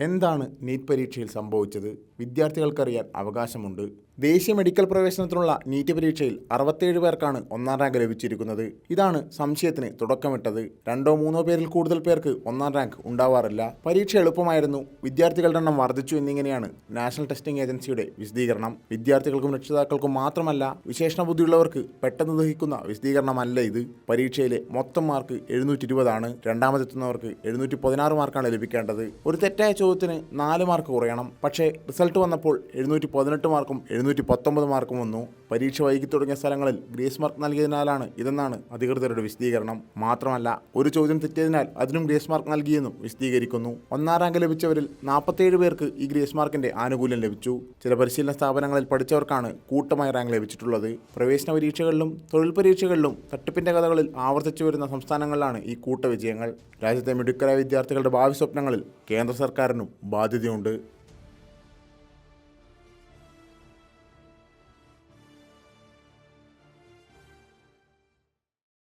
എന്താണ് നീറ്റ് പരീക്ഷയിൽ സംഭവിച്ചത്? വിദ്യാർത്ഥികൾക്കറിയാൻ അവകാശമുണ്ട്. ദേശീയ മെഡിക്കൽ പ്രവേശനത്തിനുള്ള നീറ്റ് പരീക്ഷയിൽ അറുപത്തേഴ് പേർക്കാണ് ഒന്നാം റാങ്ക് ലഭിച്ചിരിക്കുന്നത്. ഇതാണ് സംശയത്തിന് തുടക്കമിട്ടത്. രണ്ടോ മൂന്നോ പേരിൽ കൂടുതൽ പേർക്ക് ഒന്നാം റാങ്ക് ഉണ്ടാവാറില്ല. പരീക്ഷ എളുപ്പമായിരുന്നു. വിദ്യാർത്ഥികളുടെ എണ്ണം വർദ്ധിച്ചു എന്നിങ്ങനെയാണ് നാഷണൽ ടെസ്റ്റിംഗ് ഏജൻസിയുടെ വിശദീകരണം. വിദ്യാർത്ഥികൾക്കും രക്ഷിതാക്കൾക്കും മാത്രമല്ല വിശേഷണ ബുദ്ധിയുള്ളവർക്ക് പെട്ടെന്ന് ദഹിക്കുന്ന വിശദീകരണമല്ല ഇത്. പരീക്ഷയിലെ മൊത്തം മാർക്ക് എഴുന്നൂറ്റി ഇരുപതാണ് രണ്ടാമതെത്തുന്നവർക്ക് എഴുന്നൂറ്റി പതിനാറ് മാർക്കാണ് ലഭിക്കേണ്ടത്. ഒരു തെറ്റായ ചോദ്യത്തിന് നാല് മാർക്ക് കുറയണം. പക്ഷേ റിസൾട്ട് വന്നപ്പോൾ എഴുന്നൂറ്റി പതിനെട്ട് മാർക്കും എഴുന്നൂറ്റി പത്തൊമ്പത് മാർക്കും വന്നു. പരീക്ഷ വൈകി തുടങ്ങിയ സ്ഥലങ്ങളിൽ ഗ്രേസ് മാർക്ക് നൽകിയതിനാലാണ് ഇതെന്നാണ് അധികൃതരുടെ വിശദീകരണം. മാത്രമല്ല ഒരു ചോദ്യം തെറ്റിയതിനാൽ അതിനും ഗ്രേസ് മാർക്ക് നൽകിയെന്നും വിശദീകരിക്കുന്നു. ഒന്നാം റാങ്ക് ലഭിച്ചവരിൽ നാൽപ്പത്തേഴ് പേർക്ക് ഈ ഗ്രേസ് മാർക്കിന്റെ ആനുകൂല്യം ലഭിച്ചു. ചില പരിശീലന സ്ഥാപനങ്ങളിൽ പഠിച്ചവർക്കാണ് കൂട്ടമായി റാങ്ക് ലഭിച്ചിട്ടുള്ളത്. പ്രവേശന പരീക്ഷകളിലും തൊഴിൽ പരീക്ഷകളിലും തട്ടിപ്പിന്റെ കഥകളിൽ ആവർത്തിച്ചു വരുന്ന സംസ്ഥാനങ്ങളിലാണ് ഈ കൂട്ടവിജയങ്ങൾ രാജ്യത്തെ മിടുക്കരായ വിദ്യാർത്ഥികളുടെ ഭാവി സ്വപ്നങ്ങളിൽ കേന്ദ്ര സർക്കാരിനും ബാധ്യതയുണ്ട്.